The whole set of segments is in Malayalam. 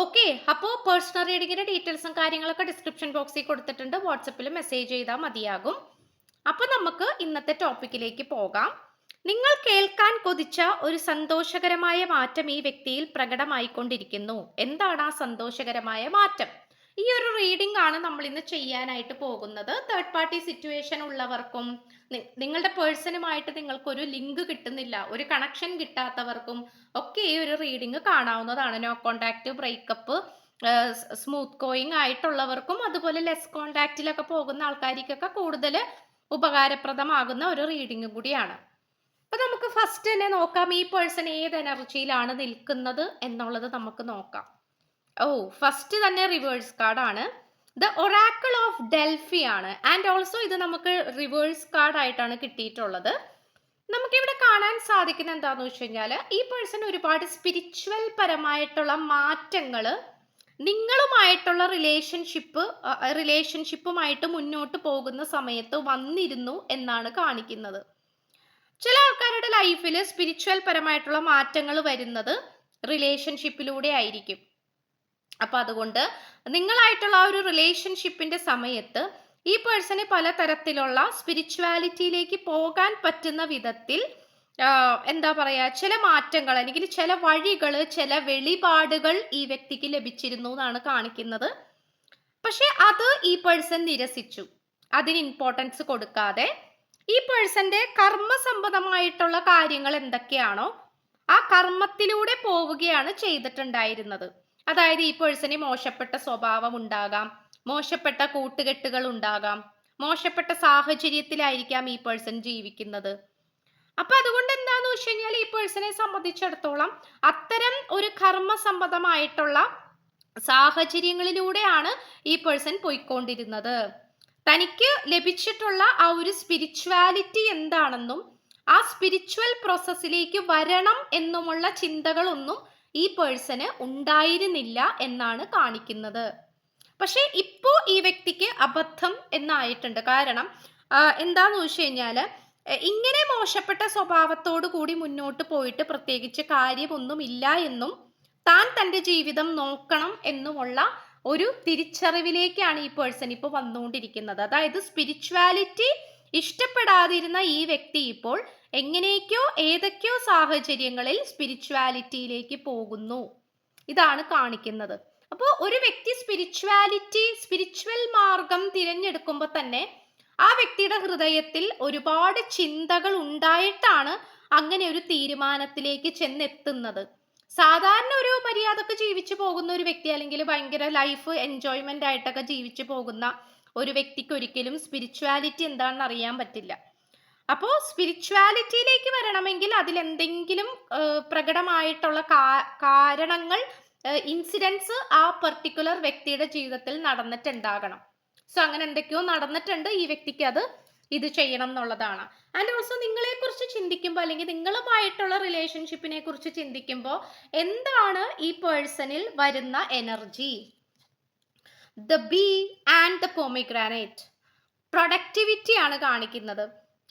ഓക്കെ അപ്പോൾ പേഴ്സണൽ റീഡിങ്ങിന്റെ ഡീറ്റെയിൽസും കാര്യങ്ങളൊക്കെ ഡിസ്ക്രിപ്ഷൻ ബോക്സിൽ കൊടുത്തിട്ടുണ്ട്. വാട്സപ്പിൽ മെസ്സേജ് ചെയ്താൽ മതിയാകും. അപ്പോൾ നമുക്ക് ഇന്നത്തെ ടോപ്പിക്കിലേക്ക് പോകാം. നിങ്ങൾ കേൾക്കാൻ കൊതിച്ച ഒരു സന്തോഷകരമായ മാറ്റം ഈ വ്യക്തിയിൽ പ്രകടമായിക്കൊണ്ടിരിക്കുന്നു. എന്താണ് ആ സന്തോഷകരമായ മാറ്റം? ഈ ഒരു റീഡിംഗ് ആണ് നമ്മൾ ഇന്ന് ചെയ്യാനായിട്ട് പോകുന്നത്. തേർഡ് പാർട്ടി സിറ്റുവേഷൻ ഉള്ളവർക്കും നിങ്ങളുടെ പേഴ്സണുമായിട്ട് നിങ്ങൾക്കൊരു ലിങ്ക് കിട്ടുന്നില്ല ഒരു കണക്ഷൻ കിട്ടാത്തവർക്കും ഒക്കെ ഈ ഒരു റീഡിംഗ് കാണാവുന്നതാണ്. No contact breakup smooth going ആയിട്ടുള്ളവർക്കും അതുപോലെ ലെസ് കോണ്ടാക്റ്റിലൊക്കെ പോകുന്ന ആൾക്കാർക്കൊക്കെ കൂടുതൽ ഉപകാരപ്രദമാകുന്ന ഒരു റീഡിംഗ് കൂടിയാണ്. അപ്പൊ നമുക്ക് ഫസ്റ്റ് തന്നെ നോക്കാം ഈ പേഴ്സൺ ഏത് എനർജിയിലാണ് നിൽക്കുന്നത് എന്നുള്ളത് നമുക്ക് നോക്കാം. ഓ ഫസ്റ്റ് തന്നെ റിവേഴ്സ് കാർഡാണ് ദ ഒറാക്കിൾ ഓഫ് ഡെൽഫി ആണ്. ആൻഡ് ഓൾസോ ഇത് നമുക്ക് റിവേഴ്സ് കാർഡ് ആയിട്ടാണ് കിട്ടിയിട്ടുള്ളത്. നമുക്കിവിടെ കാണാൻ സാധിക്കുന്ന എന്താന്ന് വെച്ച് കഴിഞ്ഞാൽ ഈ പേഴ്സൺ ഒരുപാട് സ്പിരിച്വൽ പരമായിട്ടുള്ള മാറ്റങ്ങൾ നിങ്ങളുമായിട്ടുള്ള റിലേഷൻഷിപ്പ് റിലേഷൻഷിപ്പുമായിട്ട് മുന്നോട്ട് പോകുന്ന സമയത്ത് വന്നിരുന്നു എന്നാണ് കാണിക്കുന്നത്. ചില ആൾക്കാരുടെ ലൈഫിൽ സ്പിരിച്വൽ പരമായിട്ടുള്ള മാറ്റങ്ങൾ വരുന്നത് റിലേഷൻഷിപ്പിലൂടെ ആയിരിക്കും. അപ്പൊ അതുകൊണ്ട് നിങ്ങളായിട്ടുള്ള ആ ഒരു റിലേഷൻഷിപ്പിന്റെ സമയത്ത് ഈ പേഴ്സണെ പലതരത്തിലുള്ള സ്പിരിച്വാലിറ്റിയിലേക്ക് പോകാൻ പറ്റുന്ന വിധത്തിൽ എന്താ പറയുക ചില മാറ്റങ്ങൾ അല്ലെങ്കിൽ ചില വഴികൾ ചില വെളിപാടുകൾ ഈ വ്യക്തിക്ക് ലഭിച്ചിരുന്നു എന്നാണ് കാണിക്കുന്നത്. പക്ഷെ അത് ഈ പേഴ്സൺ നിരസിച്ചു. അതിന് ഇമ്പോർട്ടൻസ് കൊടുക്കാതെ ഈ പേഴ്സന്റെ കർമ്മസംബന്ധമായിട്ടുള്ള കാര്യങ്ങൾ എന്തൊക്കെയാണോ ആ കർമ്മത്തിലൂടെ പോവുകയാണ് ചെയ്തിട്ടുണ്ടായിരുന്നത്. അതായത് ഈ പേഴ്സണി മോശപ്പെട്ട സ്വഭാവം ഉണ്ടാകാം മോശപ്പെട്ട കൂട്ടുകെട്ടുകൾ ഉണ്ടാകാം മോശപ്പെട്ട സാഹചര്യത്തിലായിരിക്കാം ഈ പേഴ്സൺ ജീവിക്കുന്നത്. അപ്പൊ അതുകൊണ്ട് എന്താന്ന് വെച്ച് കഴിഞ്ഞാൽ ഈ പേഴ്സണെ സംബന്ധിച്ചിടത്തോളം അത്തരം ഒരു കർമ്മസംബന്ധമായിട്ടുള്ള സാഹചര്യങ്ങളിലൂടെയാണ് ഈ പേഴ്സൺ പോയിക്കൊണ്ടിരുന്നത്. തനിക്ക് ലഭിച്ചിട്ടുള്ള ആ ഒരു സ്പിരിച്വാലിറ്റി എന്താണെന്നും ആ സ്പിരിച്വൽ പ്രോസസ്സിലേക്ക് വരണം എന്നുമുള്ള ചിന്തകളൊന്നും ഈ പേഴ്സണ് ഉണ്ടായിരുന്നില്ല എന്നാണ് കാണിക്കുന്നത്. പക്ഷേ ഇപ്പോ ഈ വ്യക്തിക്ക് അബദ്ധം എന്നായിട്ടുണ്ട്. കാരണം എന്താന്ന് വെച്ച് കഴിഞ്ഞാൽ ഇങ്ങനെ മോശപ്പെട്ട സ്വഭാവത്തോടു കൂടി മുന്നോട്ട് പോയിട്ട് പ്രത്യേകിച്ച് കാര്യമൊന്നുമില്ല എന്നും താൻ തന്റെ ജീവിതം നോക്കണം എന്നുമുള്ള ഒരു തിരിച്ചറിവിലേക്കാണ് ഈ പേഴ്സൺ ഇപ്പോൾ വന്നുകൊണ്ടിരിക്കുന്നത്. അതായത് സ്പിരിച്വാലിറ്റി ഇഷ്ടപ്പെടാതിരുന്ന ഈ വ്യക്തി ഇപ്പോൾ എങ്ങനെയൊക്കെയോ ഏതൊക്കെയോ സാഹചര്യങ്ങളിൽ സ്പിരിച്വാലിറ്റിയിലേക്ക് പോകുന്നു. ഇതാണ് കാണിക്കുന്നത്. അപ്പോൾ ഒരു വ്യക്തി സ്പിരിച്വാലിറ്റി സ്പിരിച്വൽ മാർഗം തിരഞ്ഞെടുക്കുമ്പോൾ തന്നെ ആ വ്യക്തിയുടെ ഹൃദയത്തിൽ ഒരുപാട് ചിന്തകൾ ഉണ്ടായിട്ടാണ് അങ്ങനെ ഒരു തീരുമാനത്തിലേക്ക് ചെന്നെത്തുന്നത്. സാധാരണ ഒരു മര്യാദയ്ക്ക് ജീവിച്ചു പോകുന്ന ഒരു വ്യക്തി അല്ലെങ്കിൽ ഭയങ്കര ലൈഫ് എൻജോയ്മെന്റ് ആയിട്ടൊക്കെ ജീവിച്ചു പോകുന്ന ഒരു വ്യക്തിക്ക് ഒരിക്കലും സ്പിരിച്വാലിറ്റി എന്താണെന്ന് അറിയാൻ പറ്റില്ല. അപ്പോൾ സ്പിരിച്വാലിറ്റിയിലേക്ക് വരണമെങ്കിൽ അതിലെന്തെങ്കിലും പ്രകടമായിട്ടുള്ള കാരണങ്ങൾ ഇൻസിഡൻസ് ആ പെർട്ടിക്കുലർ വ്യക്തിയുടെ ജീവിതത്തിൽ നടന്നിട്ടുണ്ടാകണം. സോ അങ്ങനെ എന്തൊക്കെയോ നടന്നിട്ടുണ്ട് ഈ വ്യക്തിക്ക് അത് ഇത് ചെയ്യണം എന്നുള്ളതാണ്. ആൻഡ് ഓൾസോ നിങ്ങളെ കുറിച്ച് ചിന്തിക്കുമ്പോൾ അല്ലെങ്കിൽ നിങ്ങളുമായിട്ടുള്ള റിലേഷൻഷിപ്പിനെ കുറിച്ച് ചിന്തിക്കുമ്പോൾ എന്താണ് ഈ പേഴ്സണിൽ വരുന്ന energy the bee and the pomegranate productivity ആണ് കാണിക്കുന്നത്.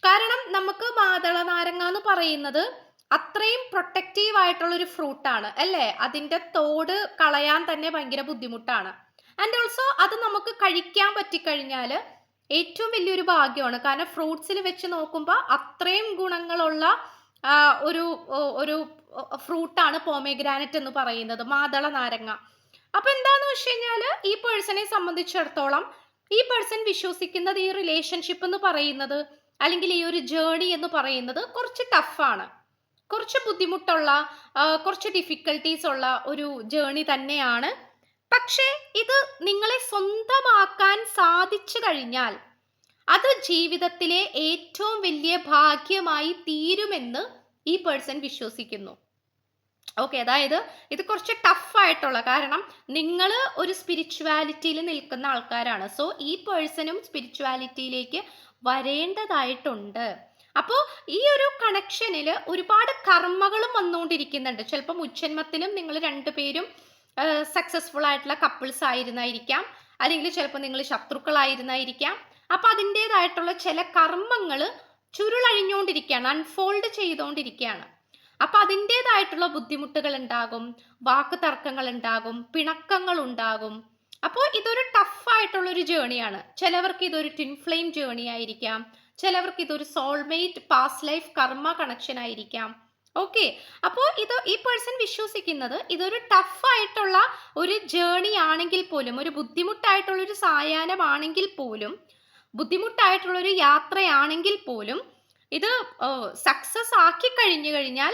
കാരണം നമുക്ക് മാതള നാരങ്ങ എന്ന് പറയുന്നത് അത്രയും പ്രൊട്ടക്റ്റീവ് ആയിട്ടുള്ള ഒരു ഫ്രൂട്ടാണ് അല്ലേ? അതിന്റെ തോട് കളയാൻ തന്നെ ഭയങ്കര ബുദ്ധിമുട്ടാണ്. ആൻഡ് ഓൾസോ അത് നമുക്ക് കഴിക്കാൻ പറ്റിക്കഴിഞ്ഞാൽ ഏറ്റവും വലിയൊരു ഭാഗ്യമാണ്. കാരണം ഫ്രൂട്ട്സിൽ വെച്ച് നോക്കുമ്പോൾ അത്രയും ഗുണങ്ങളുള്ള ഒരു ഒരു ഫ്രൂട്ടാണ് പോമേഗ്രാനറ്റ് എന്ന് പറയുന്നത് മാതള നാരങ്ങ അപ്പൊ എന്താന്ന് വെച്ച് കഴിഞ്ഞാൽ ഈ പേഴ്സണെ സംബന്ധിച്ചിടത്തോളം ഈ പേഴ്സൺ വിശ്വസിക്കുന്നത് ഈ റിലേഷൻഷിപ്പ് എന്ന് പറയുന്നത് അല്ലെങ്കിൽ ഈ ഒരു ജേണി എന്ന് പറയുന്നത് കുറച്ച് ടഫാണ് കുറച്ച് ബുദ്ധിമുട്ടുള്ള കുറച്ച് ഡിഫിക്കൽട്ടീസ് ഉള്ള ഒരു ജേണി തന്നെയാണ്. പക്ഷേ ഇത് നിങ്ങളെ സ്വന്തമാക്കാൻ സാധിച്ചു കഴിഞ്ഞാൽ അത് ജീവിതത്തിലെ ഏറ്റവും വലിയ ഭാഗ്യമായി തീരുമെന്ന് ഈ പേഴ്സൺ വിശ്വസിക്കുന്നു. ഓക്കെ അതായത് ഇത് കുറച്ച് ടഫായിട്ടുള്ള കാരണം നിങ്ങൾ ഒരു സ്പിരിച്വാലിറ്റിയിൽ നിൽക്കുന്ന ആൾക്കാരാണ്. സോ ഈ പേഴ്സണും സ്പിരിച്വാലിറ്റിയിലേക്ക് വരേണ്ടതായിട്ടുണ്ട്. അപ്പോൾ ഈ ഒരു കണക്ഷനിൽ ഒരുപാട് കർമ്മകളും വന്നുകൊണ്ടിരിക്കുന്നുണ്ട്. ചിലപ്പോൾ ഉച്ചന്മത്തിലും നിങ്ങൾ രണ്ടുപേരും സക്സസ്ഫുൾ ആയിട്ടുള്ള കപ്പിൾസ് ആയിരുന്നായിരിക്കാം. അല്ലെങ്കിൽ ചിലപ്പോൾ നിങ്ങൾ ശത്രുക്കളായിരുന്നായിരിക്കാം. അപ്പം അതിന്റെതായിട്ടുള്ള ചില കർമ്മങ്ങൾ ചുരുളഴിഞ്ഞുകൊണ്ടിരിക്കുകയാണ്. അൺഫോൾഡ് ചെയ്തുകൊണ്ടിരിക്കുകയാണ്. അപ്പം അതിന്റെതായിട്ടുള്ള ബുദ്ധിമുട്ടുകൾ ഉണ്ടാകും വാക്ക് തർക്കങ്ങൾ ഉണ്ടാകും പിണക്കങ്ങൾ ഉണ്ടാകും അപ്പോൾ ഇതൊരു ടഫായിട്ടുള്ളൊരു ജേണിയാണ് ചിലവർക്ക് ഇതൊരു ട്വിൻ ഫ്ലെയിം ജേണി ആയിരിക്കാം. ചിലവർക്ക് ഇതൊരു soulmate past life karma connection ആയിരിക്കാം. ഓക്കെ അപ്പോൾ ഇത് ഈ പേഴ്സൺ വിശ്വസിക്കുന്നത് ഇതൊരു ടഫായിട്ടുള്ള ഒരു ജേണി ആണെങ്കിൽ പോലും ഒരു ബുദ്ധിമുട്ടായിട്ടുള്ളൊരു സായാഹ്നമാണെങ്കിൽ പോലും ബുദ്ധിമുട്ടായിട്ടുള്ളൊരു യാത്രയാണെങ്കിൽ പോലും ഇത് സക്സസ് ആക്കി കഴിഞ്ഞു കഴിഞ്ഞാൽ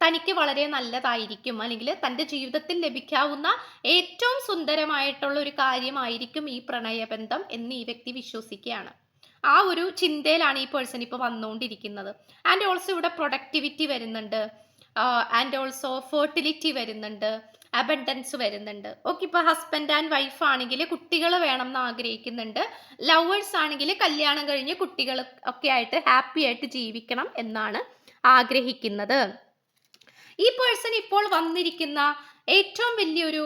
തനിക്ക് വളരെ നല്ലതായിരിക്കും. അല്ലെങ്കിൽ തന്റെ ജീവിതത്തിൽ ലഭിക്കാവുന്ന ഏറ്റവും സുന്ദരമായിട്ടുള്ള ഒരു കാര്യമായിരിക്കും ഈ പ്രണയബന്ധം എന്ന് ഈ വ്യക്തി വിശ്വസിക്കുകയാണ്. ആ ഒരു ചിന്തയിലാണ് ഈ പേഴ്സൺ ഇപ്പോൾ വന്നുകൊണ്ടിരിക്കുന്നത്. ആൻഡ് ഓൾസോ ഇവിടെ പ്രൊഡക്ടിവിറ്റി വരുന്നുണ്ട്. ആൻഡ് ഓൾസോ ഫെർട്ടിലിറ്റി വരുന്നുണ്ട്. അബൻഡൻസ് വരുന്നുണ്ട്. ഓക്കെ ഇപ്പോൾ ഹസ്ബൻഡ് ആൻഡ് വൈഫ് ആണെങ്കിൽ കുട്ടികൾ വേണം എന്ന് ആഗ്രഹിക്കുന്നുണ്ട്. ലവേഴ്സ് ആണെങ്കിൽ കല്യാണം കഴിഞ്ഞ് കുട്ടികൾ ഒക്കെ ആയിട്ട് ഹാപ്പി ആയിട്ട് ജീവിക്കണം എന്നാണ് ആഗ്രഹിക്കുന്നത്. ഈ പേഴ്സൺ ഇപ്പോൾ വന്നിരിക്കുന്ന ഏറ്റവും വലിയൊരു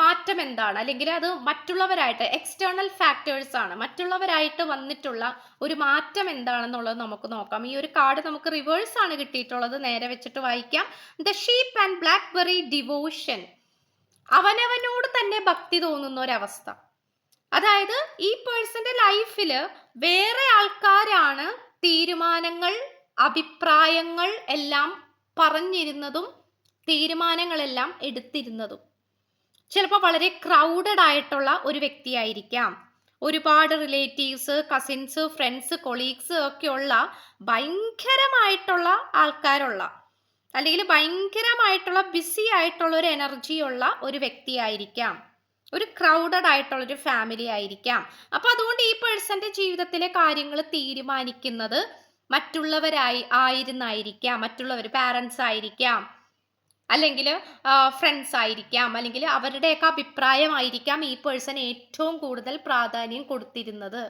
മാറ്റം എന്താണ്? അല്ലെങ്കിൽ അത് മറ്റുള്ളവരായിട്ട് എക്സ്റ്റേണൽ ഫാക്ടേഴ്സ് ആണ്. മറ്റുള്ളവരായിട്ട് വന്നിട്ടുള്ള ഒരു മാറ്റം എന്താണെന്നുള്ളത് നമുക്ക് നോക്കാം. ഈ ഒരു കാർഡ് നമുക്ക് റിവേഴ്സ് ആണ് കിട്ടിയിട്ടുള്ളത്. നേരെ വെച്ചിട്ട് വായിക്കാം. The sheep and blackberry devotion അവനവനോട് തന്നെ ഭക്തി തോന്നുന്ന ഒരവസ്ഥ അതായത് ഈ പേഴ്സന്റെ ലൈഫിൽ വേറെ ആൾക്കാരാണ് തീരുമാനങ്ങൾ അഭിപ്രായങ്ങൾ എല്ലാം പറഞ്ഞിരുന്നതും തീരുമാനങ്ങളെല്ലാം എടുത്തിരുന്നതും. ചിലപ്പോൾ വളരെ ക്രൗഡഡ് ആയിട്ടുള്ള ഒരു വ്യക്തിയായിരിക്കാം. ഒരുപാട് റിലേറ്റീവ്സ് കസിൻസ് ഫ്രണ്ട്സ് കൊളീഗ്സ് ഒക്കെ ഉള്ള ഭയങ്കരമായിട്ടുള്ള ആൾക്കാരുള്ള അല്ലെങ്കിൽ ഭയങ്കരമായിട്ടുള്ള ബിസി ആയിട്ടുള്ള ഒരു എനർജി ഉള്ള ഒരു വ്യക്തിയായിരിക്കാം. ഒരു ക്രൗഡഡ് ആയിട്ടുള്ള ഒരു ഫാമിലി ആയിരിക്കാം. അപ്പൊ അതുകൊണ്ട് ഈ പേഴ്സന്റെ ജീവിതത്തിലെ കാര്യങ്ങൾ തീരുമാനിക്കുന്നത് മറ്റുള്ളവരായി ആയിരുന്നായിരിക്കാം. മറ്റുള്ളവർ പാരൻസ് ആയിരിക്കാം. അല്ലെങ്കിൽ ഫ്രണ്ട്സ് ആയിരിക്കാം. അല്ലെങ്കിൽ അവരുടെയൊക്കെ അഭിപ്രായമായിരിക്കാം ഈ പേഴ്സൺ ഏറ്റവും കൂടുതൽ പ്രാധാന്യം കൊടുത്തിരുന്നത്.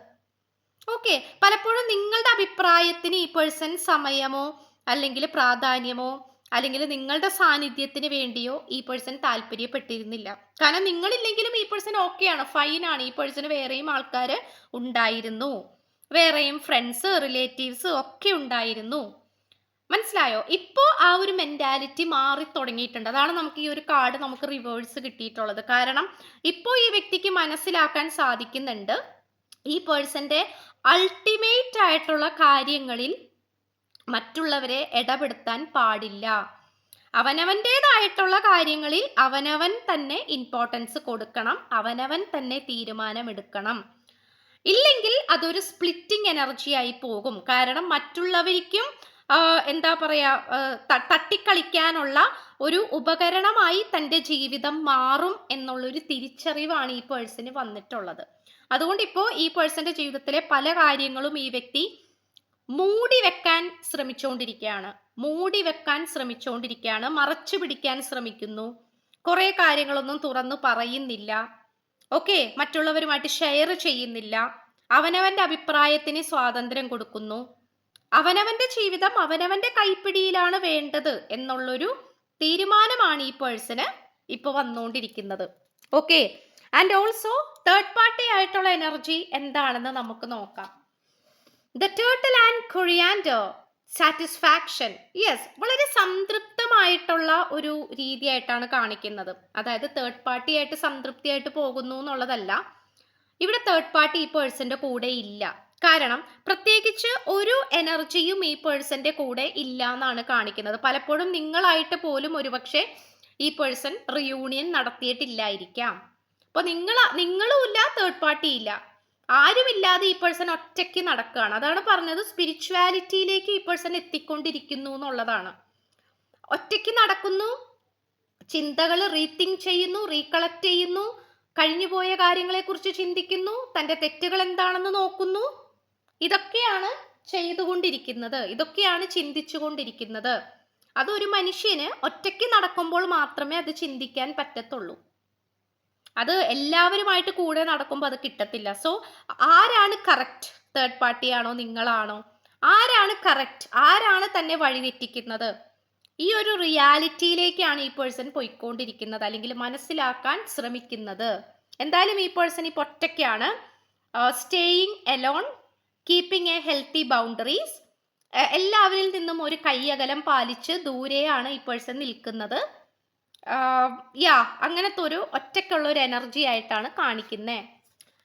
ഓക്കെ പലപ്പോഴും നിങ്ങളുടെ അഭിപ്രായത്തിന് ഈ പേഴ്സൺ സമയമോ അല്ലെങ്കിൽ പ്രാധാന്യമോ അല്ലെങ്കിൽ നിങ്ങളുടെ സാന്നിധ്യത്തിന് വേണ്ടിയോ ഈ പേഴ്സൺ താല്പര്യപ്പെട്ടിരുന്നില്ല. കാരണം നിങ്ങളില്ലെങ്കിലും ഈ പേഴ്സൺ ഓക്കെയാണ് ഫൈനാണ് ഈ പേഴ്സൺ വേറെയും ആൾക്കാർ ഉണ്ടായിരുന്നു. വേറെയും ഫ്രണ്ട്സ് റിലേറ്റീവ്സ് ഒക്കെ ഉണ്ടായിരുന്നു. മനസ്സിലായോ? ഇപ്പോൾ ആ ഒരു മെന്റാലിറ്റി മാറി തുടങ്ങിയിട്ടുണ്ട്. അതാണ് നമുക്ക് ഈ ഒരു കാർഡ് നമുക്ക് റിവേഴ്സ് കിട്ടിയിട്ടുള്ളത്. കാരണം ഇപ്പോൾ ഈ വ്യക്തിക്ക് മനസ്സിലാക്കാൻ സാധിക്കുന്നുണ്ട്. ഈ പേഴ്സന്റെ അൾട്ടിമേറ്റ് ആയിട്ടുള്ള കാര്യങ്ങളിൽ മറ്റുള്ളവരെ ഇടപെടുത്താൻ പാടില്ല. അവനവന്റെതായിട്ടുള്ള കാര്യങ്ങളിൽ അവനവൻ തന്നെ ഇമ്പോർട്ടൻസ് കൊടുക്കണം. അവനവൻ തന്നെ തീരുമാനമെടുക്കണം. ഇല്ലെങ്കിൽ അതൊരു സ്പ്ലിറ്റിംഗ് എനർജിയായി പോകും. കാരണം മറ്റുള്ളവർക്കും എന്താ പറയാ തട്ടിക്കളിക്കാനുള്ള ഒരു ഉപകരണമായി തന്റെ ജീവിതം മാറും എന്നുള്ളൊരു തിരിച്ചറിവാണ് ഈ പേഴ്സന് വന്നിട്ടുള്ളത്. അതുകൊണ്ട് ഇപ്പോൾ ഈ പേഴ്സന്റെ ജീവിതത്തിലെ പല കാര്യങ്ങളും ഈ വ്യക്തി മൂടി വെക്കാൻ ശ്രമിച്ചുകൊണ്ടിരിക്കുകയാണ് മൂടി വെക്കാൻ ശ്രമിച്ചുകൊണ്ടിരിക്കുകയാണ് മറച്ചു പിടിക്കാൻ ശ്രമിക്കുന്നു. കുറേ കാര്യങ്ങളൊന്നും തുറന്നു പറയുന്നില്ല. ഓക്കെ മറ്റുള്ളവരുമായിട്ട് ഷെയർ ചെയ്യുന്നില്ല. അവനവന്റെ അഭിപ്രായത്തിന് സ്വാതന്ത്ര്യം കൊടുക്കുന്നു. അവനവന്റെ ജീവിതം അവനവന്റെ കൈപ്പിടിയിലാണ് വേണ്ടത് എന്നുള്ളൊരു തീരുമാനമാണ് ഈ പേഴ്സണ് ഇപ്പൊ വന്നുകൊണ്ടിരിക്കുന്നത് okay and also third party ആയിട്ടുള്ള എനർജി എന്താണെന്ന് നമുക്ക് നോക്കാം. The turtle and coriander satisfaction yes വളരെ സംതൃപ്തമായിട്ടുള്ള ഒരു രീതിയായിട്ടാണ് കാണിക്കുന്നത്. അതായത് തേർഡ് പാർട്ടി ആയിട്ട് സംതൃപ്തിയായിട്ട് പോകുന്നു എന്നുള്ളതല്ല. ഇവിടെ തേർഡ് പാർട്ടി ഈ പേഴ്സന്റെ കൂടെ ഇല്ല. കാരണം പ്രത്യേകിച്ച് ഒരു എനർജിയും ഈ പേഴ്സന്റെ കൂടെ ഇല്ല എന്നാണ് കാണിക്കുന്നത്. പലപ്പോഴും നിങ്ങളായിട്ട് പോലും ഒരുപക്ഷെ ഈ പേഴ്സൺ റിയൂണിയൻ നടത്തിയിട്ടില്ലായിരിക്കാം. അപ്പോൾ നിങ്ങൾ നിങ്ങളും ഇല്ല തേർഡ് പാർട്ടി ഇല്ല. ആരുമില്ലാതെ ഈ പേഴ്സൺ ഒറ്റയ്ക്ക് നടക്കുകയാണ്. അതാണ് പറഞ്ഞത് സ്പിരിച്വാലിറ്റിയിലേക്ക് ഈ പേഴ്സൺ എത്തിക്കൊണ്ടിരിക്കുന്നു എന്നുള്ളതാണ്. ഒറ്റയ്ക്ക് നടക്കുന്നു ചിന്തകൾ റീതിങ്ക് ചെയ്യുന്നു റീകളക്ട് ചെയ്യുന്നു കഴിഞ്ഞുപോയ കാര്യങ്ങളെക്കുറിച്ച് ചിന്തിക്കുന്നു തന്റെ തെറ്റുകൾ എന്താണെന്ന് നോക്കുന്നു. ഇതൊക്കെയാണ് ചെയ്തുകൊണ്ടിരിക്കുന്നത്. ഇതൊക്കെയാണ് ചിന്തിച്ചുകൊണ്ടിരിക്കുന്നത്. അതൊരു മനുഷ്യന് ഒറ്റയ്ക്ക് നടക്കുമ്പോൾ മാത്രമേ അത് ചിന്തിക്കാൻ പറ്റത്തുള്ളൂ. അത് എല്ലാവരുമായിട്ട് കൂടെ നടക്കുമ്പോൾ അത് കിട്ടത്തില്ല. സോ ആരാണ് കറക്റ്റ് തേർഡ് പാർട്ടിയാണോ നിങ്ങളാണോ? ആരാണ് കറക്റ്റ് ആരാണ് തന്നെ വഴി വഴിതെറ്റിക്കുന്നത് ഈ ഒരു റിയാലിറ്റിയിലേക്കാണ് ഈ പേഴ്സൺ പോയിക്കൊണ്ടിരിക്കുന്നത് അല്ലെങ്കിൽ മനസ്സിലാക്കാൻ ശ്രമിക്കുന്നത്. എന്തായാലും ഈ പേഴ്സൺ ഇപ്പോൾ ഒറ്റയ്ക്കാണ്. Staying alone keeping a healthy boundaries എല്ലാവരിൽ നിന്നും ഒരു കൈയകലം പാലിച്ച് ദൂരെയാണ് ഈ പേഴ്സൺ നിൽക്കുന്നത്. യാ അങ്ങനത്തെ ഒരു ഒറ്റയ്ക്കുള്ള ഒരു എനർജി ആയിട്ടാണ് കാണിക്കുന്നത്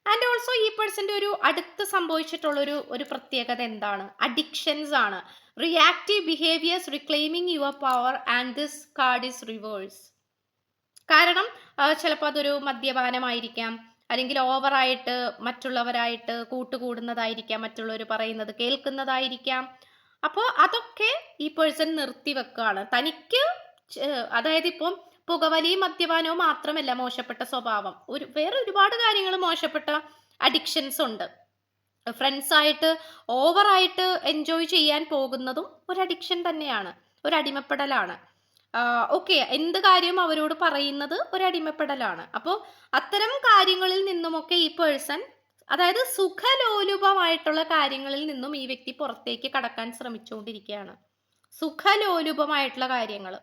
ആൻഡ് ഓൾസോ ഈ പേഴ്സന്റെ ഒരു അടുത്ത് സംഭവിച്ചിട്ടുള്ളൊരു ഒരു പ്രത്യേകത എന്താണ്? അഡിക്ഷൻസ് ആണ്. Reactive behaviours reclaiming your power and this card is reverse കാരണം ചിലപ്പോൾ അതൊരു മദ്യപാനമായിരിക്കാം അല്ലെങ്കിൽ ഓവറായിട്ട് മറ്റുള്ളവരായിട്ട് കൂട്ടുകൂടുന്നതായിരിക്കാം മറ്റുള്ളവർ പറയുന്നത് കേൾക്കുന്നതായിരിക്കാം. അപ്പോൾ അതൊക്കെ ഈ പേഴ്സൺ നിർത്തി വെക്കുകയാണ് തനിക്ക് അതായത് ഇപ്പം പുകവലിയും മദ്യപാനവും മാത്രമല്ല മോശപ്പെട്ട സ്വഭാവം. ഒരു വേറെ ഒരുപാട് കാര്യങ്ങൾ മോശപ്പെട്ട അഡിക്ഷൻസ് ഉണ്ട്. ഫ്രണ്ട്സായിട്ട് ഓവറായിട്ട് എൻജോയ് ചെയ്യാൻ പോകുന്നതും ഒരു അഡിക്ഷൻ തന്നെയാണ്. ഒരു അടിമപ്പെടലാണ്. ഓക്കെ എന്ത് കാര്യവും അവരോട് പറയുന്നത് ഒരു അടിമപ്പെടലാണ്. അപ്പോൾ അത്തരം കാര്യങ്ങളിൽ നിന്നുമൊക്കെ ഈ പേഴ്സൺ അതായത് സുഖലോലുപമായിട്ടുള്ള കാര്യങ്ങളിൽ നിന്നും ഈ വ്യക്തി പുറത്തേക്ക് കടക്കാൻ ശ്രമിച്ചുകൊണ്ടിരിക്കുകയാണ്. സുഖലോലുപമായിട്ടുള്ള കാര്യങ്ങൾ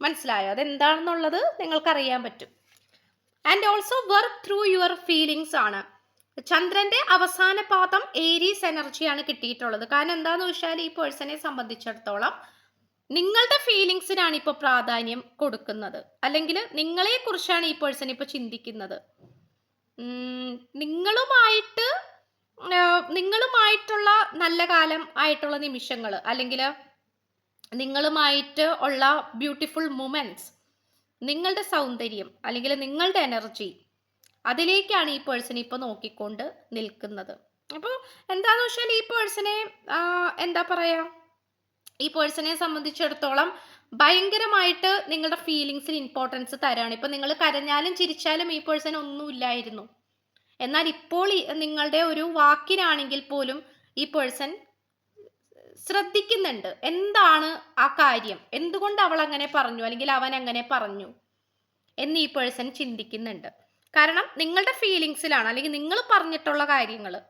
മനസ്സിലായോ? അതെന്താണെന്നുള്ളത് നിങ്ങൾക്കറിയാൻ പറ്റും. And also work through your feelings ആണ്. ചന്ദ്രന്റെ അവസാന പാദം ഏരീസ് എനർജിയാണ് കിട്ടിയിട്ടുള്ളത്. കാരണം എന്താന്ന് വെച്ചാൽ ഈ പേഴ്സണെ സംബന്ധിച്ചിടത്തോളം നിങ്ങളുടെ ഫീലിങ്സിനാണ് ഇപ്പോൾ പ്രാധാന്യം കൊടുക്കുന്നത്. അല്ലെങ്കിൽ നിങ്ങളെ കുറിച്ചാണ് ഈ പേഴ്സൺ ഇപ്പോൾ ചിന്തിക്കുന്നത്. നിങ്ങളുമായിട്ട് നിങ്ങളുമായിട്ടുള്ള നല്ല കാലം ആയിട്ടുള്ള നിമിഷങ്ങൾ അല്ലെങ്കിൽ നിങ്ങളുമായിട്ട് ഉള്ള ബ്യൂട്ടിഫുൾ മൂമെന്റ്സ് നിങ്ങളുടെ സൗന്ദര്യം അല്ലെങ്കിൽ നിങ്ങളുടെ എനർജി അതിലേക്കാണ് ഈ പേഴ്സൺ ഇപ്പോൾ നോക്കിക്കൊണ്ട് നിൽക്കുന്നത്. അപ്പോൾ എന്താന്ന് വെച്ചാൽ ഈ പേഴ്സണെ എന്താ പറയാ? ഈ പേഴ്സണെ സംബന്ധിച്ചിടത്തോളം ഭയങ്കരമായിട്ട് നിങ്ങളുടെ ഫീലിങ്സിന് ഇമ്പോർട്ടൻസ് തരാണ്. ഇപ്പം നിങ്ങൾ കരഞ്ഞാലും ചിരിച്ചാലും ഈ പേഴ്സൺ ഒന്നുമില്ലായിരുന്നു എന്നാൽ ഇപ്പോൾ നിങ്ങളുടെ ഒരു വാക്കിനാണെങ്കിൽ പോലും ഈ പേഴ്സൺ ശ്രദ്ധിക്കുന്നുണ്ട്. എന്താണ് ആ കാര്യം? എന്തുകൊണ്ട് അവൾ അങ്ങനെ പറഞ്ഞു? അല്ലെങ്കിൽ അവൻ അങ്ങനെ പറഞ്ഞു? എന്ന് ഈ പേഴ്സൺ ചിന്തിക്കുന്നുണ്ട്. കാരണം നിങ്ങളുടെ ഫീലിങ്സിലാണ് അല്ലെങ്കിൽ നിങ്ങൾ പറഞ്ഞിട്ടുള്ള കാര്യങ്ങൾ.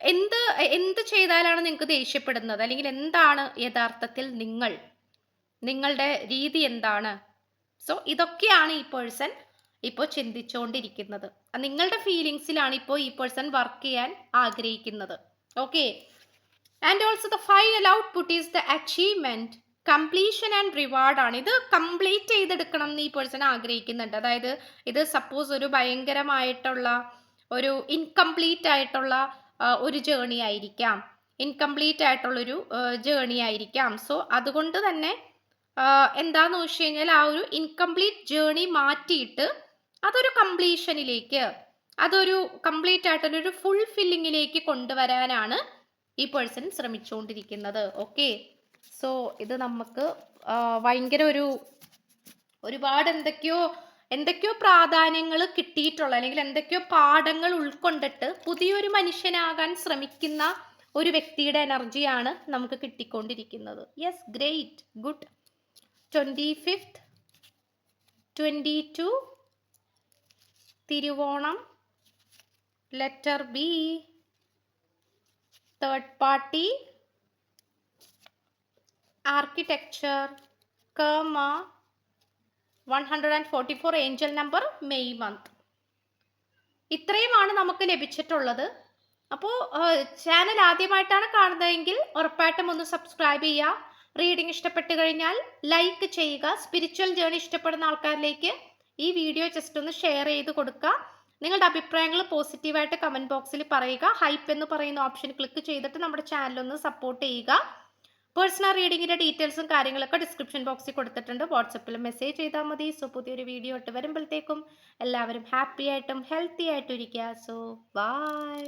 എന്ത് എന്ത് ചെയ്താലാണ് നിങ്ങൾക്ക് ദേഷ്യപ്പെടുന്നത്? അല്ലെങ്കിൽ എന്താണ് യഥാർത്ഥത്തിൽ നിങ്ങൾ? നിങ്ങളുടെ രീതി എന്താണ്? സോ ഇതൊക്കെയാണ് ഈ പേഴ്സൺ ഇപ്പോൾ ചിന്തിച്ചുകൊണ്ടിരിക്കുന്നത്. നിങ്ങളുടെ ഫീലിങ്സിലാണ് ഇപ്പോൾ ഈ പേഴ്സൺ വർക്ക് ചെയ്യാൻ ആഗ്രഹിക്കുന്നത്. Okay and also the final output is the achievement completion and reward ആണ്. ഇത് കംപ്ലീറ്റ് ചെയ്തെടുക്കണം എന്ന് ഈ പേഴ്സൺ ആഗ്രഹിക്കുന്നുണ്ട്. അതായത് ഇത് സപ്പോസ് ഒരു ഭയങ്കരമായിട്ടുള്ള ഒരു ഇൻകംപ്ലീറ്റ് ആയിട്ടുള്ള ഒരു ജേണി ആയിരിക്കാം. ഇൻകംപ്ലീറ്റ് ആയിട്ടുള്ളൊരു ജേണി ആയിരിക്കാം. സോ അതുകൊണ്ട് തന്നെ എന്താന്ന് വെച്ച് കഴിഞ്ഞാൽ ആ ഒരു ഇൻകംപ്ലീറ്റ് ജേണി മാറ്റിയിട്ട് അതൊരു കംപ്ലീഷനിലേക്ക് അതൊരു കംപ്ലീറ്റ് ആയിട്ടുള്ളൊരു ഫുൾ ഫില്ലിങ്ങിലേക്ക് കൊണ്ടുവരാനാണ് ഈ പേഴ്സൺ ശ്രമിച്ചുകൊണ്ടിരിക്കുന്നത് ഓക്കെ സോ ഇത് നമുക്ക് ഭയങ്കര ഒരു ഒരുപാട് എന്തൊക്കെയോ എന്തൊക്കെയോ പ്രാധാന്യങ്ങൾ കിട്ടിയിട്ടുള്ള അല്ലെങ്കിൽ എന്തൊക്കെയോ പാഠങ്ങൾ ഉൾക്കൊണ്ടിട്ട് പുതിയൊരു മനുഷ്യനാകാൻ ശ്രമിക്കുന്ന ഒരു വ്യക്തിയുടെ എനർജിയാണ് നമുക്ക് കിട്ടിക്കൊണ്ടിരിക്കുന്നത്. Yes great good twenty fifth twenty two Thiruvonam letter B one hundred and forty four angel number May month ഇത്രയുമാണ് നമുക്ക് ലഭിച്ചിട്ടുള്ളത്. അപ്പോൾ ചാനൽ ആദ്യമായിട്ടാണ് കാണുന്നതെങ്കിൽ ഉറപ്പായിട്ടും ഒന്ന് സബ്സ്ക്രൈബ് ചെയ്യുക. റീഡിംഗ് ഇഷ്ടപ്പെട്ട് കഴിഞ്ഞാൽ ലൈക്ക് ചെയ്യുക. സ്പിരിച്വൽ ജേണി ഇഷ്ടപ്പെടുന്ന ആൾക്കാരിലേക്ക് ഈ വീഡിയോ ജസ്റ്റ് ഒന്ന് ഷെയർ ചെയ്ത് കൊടുക്കുക. നിങ്ങളുടെ അഭിപ്രായങ്ങൾ പോസിറ്റീവായിട്ട് കമന്റ് ബോക്സിൽ പറയുക. ഹൈപ്പ് എന്ന് പറയുന്ന ഓപ്ഷൻ ക്ലിക്ക് ചെയ്തിട്ട് നമ്മുടെ ചാനൽ ഒന്ന് സപ്പോർട്ട് ചെയ്യുക. പേഴ്സണൽ റീഡിങ്ങിന്റെ ഡീറ്റെയിൽസും കാര്യങ്ങളൊക്കെ ഡിസ്ക്രിപ്ഷൻ ബോക്സിൽ കൊടുത്തിട്ടുണ്ട്. വാട്സപ്പിൽ മെസ്സേജ് ചെയ്താൽ മതി. സോ പുതിയൊരു വീഡിയോ ഇട്ട് വരുമ്പോഴത്തേക്കും എല്ലാവരും ഹാപ്പി ആയിട്ടും ഹെൽത്തി ആയിട്ടും ഇരിക്കുക സോ ബൈ